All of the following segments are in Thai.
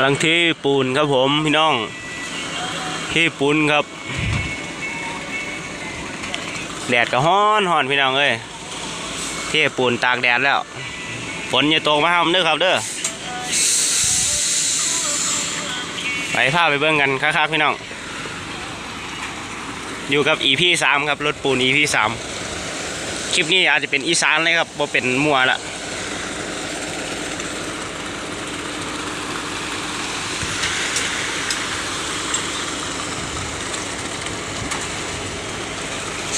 กำลังเทปูนครับผมพี่น้องเทปูนครับ แดดก็ฮ้อนฮ้อนพี่น้องเอ้ยเทปูนตากแดดแล้ว ฝนอย่าตกมาห้ามเด้อครับเด้อไปพาไปเบิ่งกันคักๆพี่น้อง อยู่กับ EP สามครับรถปูน EP สามคลิปนี้อาจจะเป็นอีสานเลยครับบ่เป็นมัวละ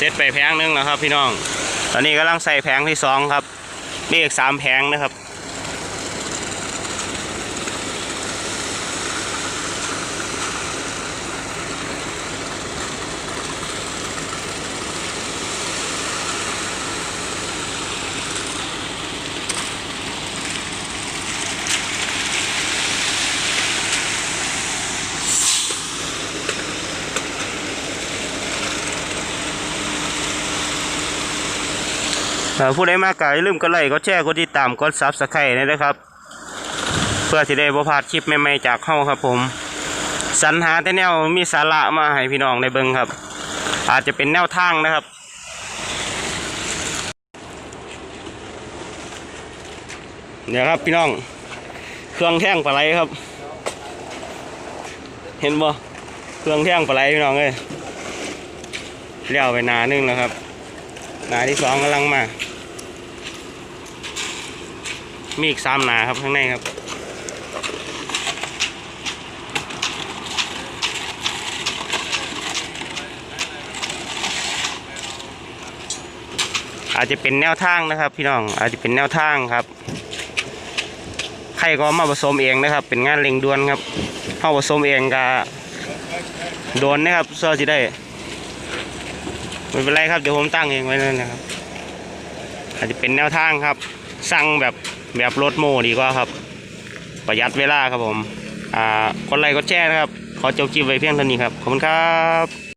เซตไปแพงหนึงนะครับ พี่น้อง ตอนนี้กำลังใส่แผงที่สองครับมีอีกสามแผงนะครับ ผู้ใดมากก็อย่าลืมกดไลค์กดแชร์กดติดตามกดซับสไครต์นะครับ เพื่อที่ได้บ่พลาดคลิปใหม่ๆจากเฮาครับผมสรรหาแต่แนวมีสาระมาให้พี่น้องได้เบิงครับ อาจจะเป็นแนวทางนะครับเดี๋ยวครับพี่น้อง เครื่องแท่งปลาไหลครับ เห็นบ่เครื่องแท่งปลาไหลพี่น้องเอ้ยเลี้ยวไปนานึงแล้วครับนาที่สองกำลังมา มีอีกสามหนาครับข้างในครับอาจจะเป็นแนวทางนะครับ พี่น้องอาจจะเป็นแนวทางครับใครก็มาผสมเองนะครับ เป็นงานเร่งด่วนครับเข้าผสมเองก็โดนนะครับเสื้อจะได้ไม่เป็นไรครับเดี๋ยวผมตั้งเองไว้นั่นนะครับ อาจจะเป็นแนวทางครับ สั่งแบบ แบบรถโมดีกว่าครับ ประหยัดเวลาครับผม อ่ากดไลค์กดแชร์นะครับ ขอจบคลิปไว้เพียงเท่านี้ครับ ขอบคุณครับ